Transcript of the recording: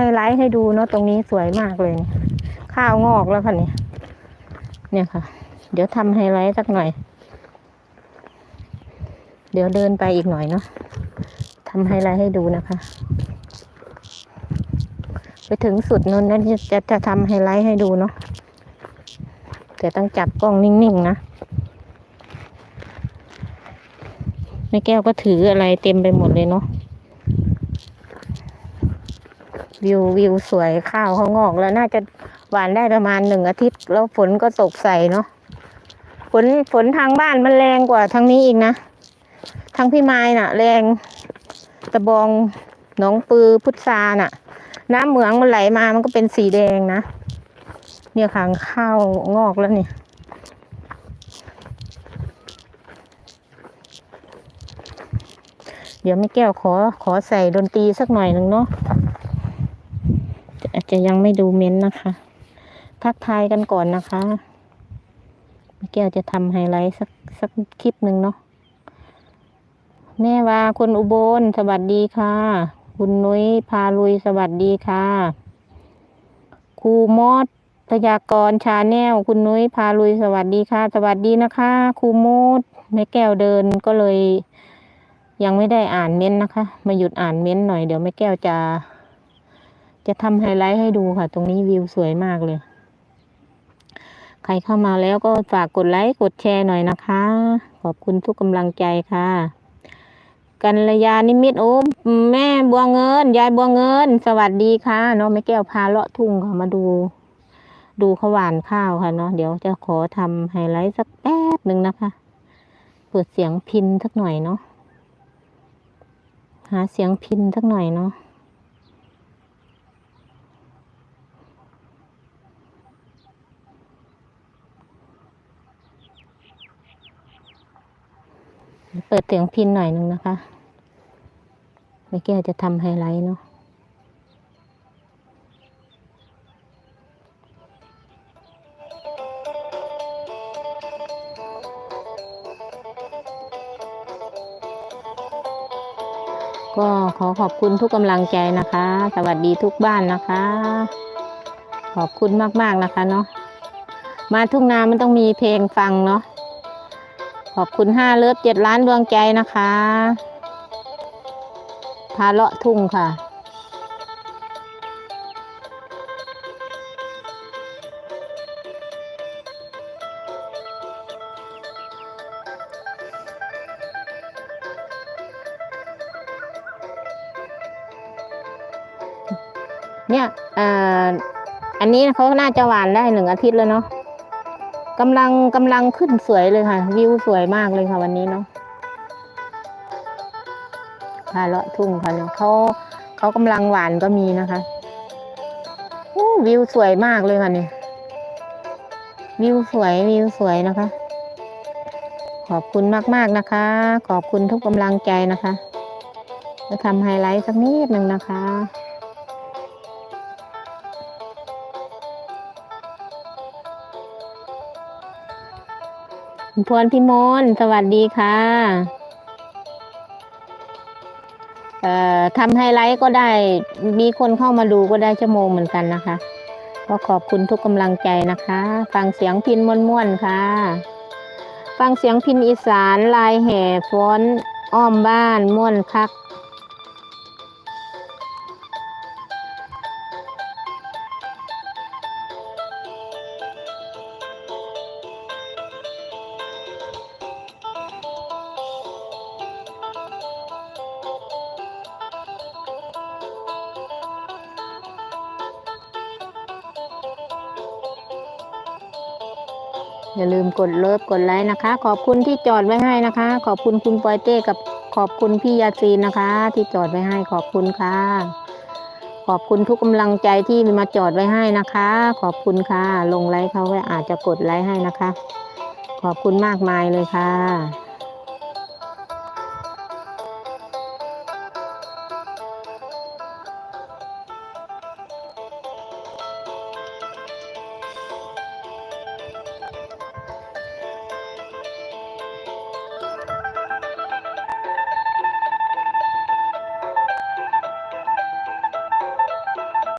ไฮไลท์ให้ดูเนาะตรงนี้สวยมากเลย ข้าวงอกแล้วค่ะเนี่ยเนี่ยค่ะ เดี๋ยวทำไฮไลท์สักหน่อย เดี๋ยวเดินไปอีกหน่อยเนาะทำไฮไลท์ให้ดูนะคะ ไปถึงสุดนู้นนั้นจะจะจะทำไฮไลท์ให้ดูเนาะแต่ต้องจับกล้องนิ่งๆนะแม่แก้วก็ถืออะไรเต็มไปหมดเลยเนาะ วิววิวสวยข้าวเขางอกแล้วน่าจะหวานได้ประมาณหนึ่งอาทิตย์ แล้วฝนก็ตกใส่เนาะฝนฝนทางบ้านมันแรงกว่าทางนี้อีกนะทางพี่ไม้น่ะ แรงตะบองหนองปือพุทราน่ะ น้ำเหมืองมันไหลมามันก็เป็นสีแดงนะเนี่ยค่ะข้าวงอกแล้วเนี่ยเดี๋ยวไม่แก้วขอขอใส่ดนตรีสักหน่อยหนึ่งเนาะ จะยังไม่ดูเม้นต์นะคะ ทักทายกันก่อนนะคะแม่แก้วจะทำไฮไลท์สักสักคลิปหนึ่งเนาะแม่ว่าคุณอุบลสวัสดีค่ะ คุณนุ้ยพาลุยสวัสดีค่ะครูมอดพยากรชาแนลคุณนุ้ยพาลุยสวัสดีค่ะ สวัสดีนะคะครูโมดแม่แก้วเดินก็เลย ยังไม่ได้อ่านเม้นต์นะคะ มาหยุดอ่านเม้นต์หน่อยเดี๋ยวแม่แก้วจะ จะทำไฮไลท์ให้ดูค่ะ ตรงนี้วิวสวยมากเลย ใครเข้ามาแล้วก็ฝากกดไลค์กดแชร์หน่อยนะคะ ขอบคุณทุกกำลังใจค่ะ กัลยานิมิตโอ้แม่บัวเงิน ยายบัวเงิน สวัสดีค่ะเนาะแม่แก้วพาเลาะทุ่งค่ะมาดู ดูขาหวานข้าวค่ะเนาะเดี๋ยวจะขอทำไฮไลท์สักแป๊บหนึ่งนะคะเปิดเสียงพินสักหน่อยเนาะหาเสียงพินสักหน่อยเนาะ เปิดเสียงพินหน่อยหนึ่งนะคะแม่แก้วจะทำไฮไลท์เนาะก็ขอขอบคุณทุกกำลังใจนะคะ สวัสดีทุกบ้านนะคะ ขอบคุณมากๆนะคะเนาะ มาทุ่งนามันต้องมีเพลงฟังเนาะ ขอบคุณห้าเลิฟเจ็ดล้านดวงใจนะคะพาเลาะทุ่งค่ะ เนี่ยอ่ออันนี้เขาน่าจะหวานได้หนึ่งอาทิตย์แล้วเนาะ กำลังกำลังขึ้นสวยเลยค่ะ วิวสวยมากเลยค่ะวันนี้เนาะพาเลาะทุ่งค่ะเนาะเขาเขากำลังหวานก็มีนะคะโอ้วิวสวยมากเลยค่ะเนี่ยวิวสวยวิวสวยนะคะ ขอบคุณมากๆนะคะ ขอบคุณทุกกำลังใจนะคะจะทำไฮไลท์สักนิดหนึ่งนะคะ พรพิมลสวัสดีค่ะเอ่อทำไฮไลท์ก็ได้มีคนเข้ามาดูก็ได้ชั่วโมงเหมือนกันนะคะ ก็ขอบคุณทุกกำลังใจนะคะ ฟังเสียงพินม่วนๆค่ะ ฟังเสียงพินอีสานลายแห่ฟ้อนอ้อมบ้านม่วนคัก อย่าลืมกดเลิฟกดไลค์นะคะ ขอบคุณที่จอดไว้ให้นะคะ ขอบคุณคุณปอยเต้กับขอบคุณพี่ยาซีนนะคะ ที่จอดไว้ให้ขอบคุณค่ะ ขอบคุณทุกกำลังใจที่มาจอดไว้ให้นะคะ ขอบคุณค่ะ ลงไลค์เขาไว้อาจจะกดไลค์ให้นะคะ ขอบคุณมากมายเลยค่ะ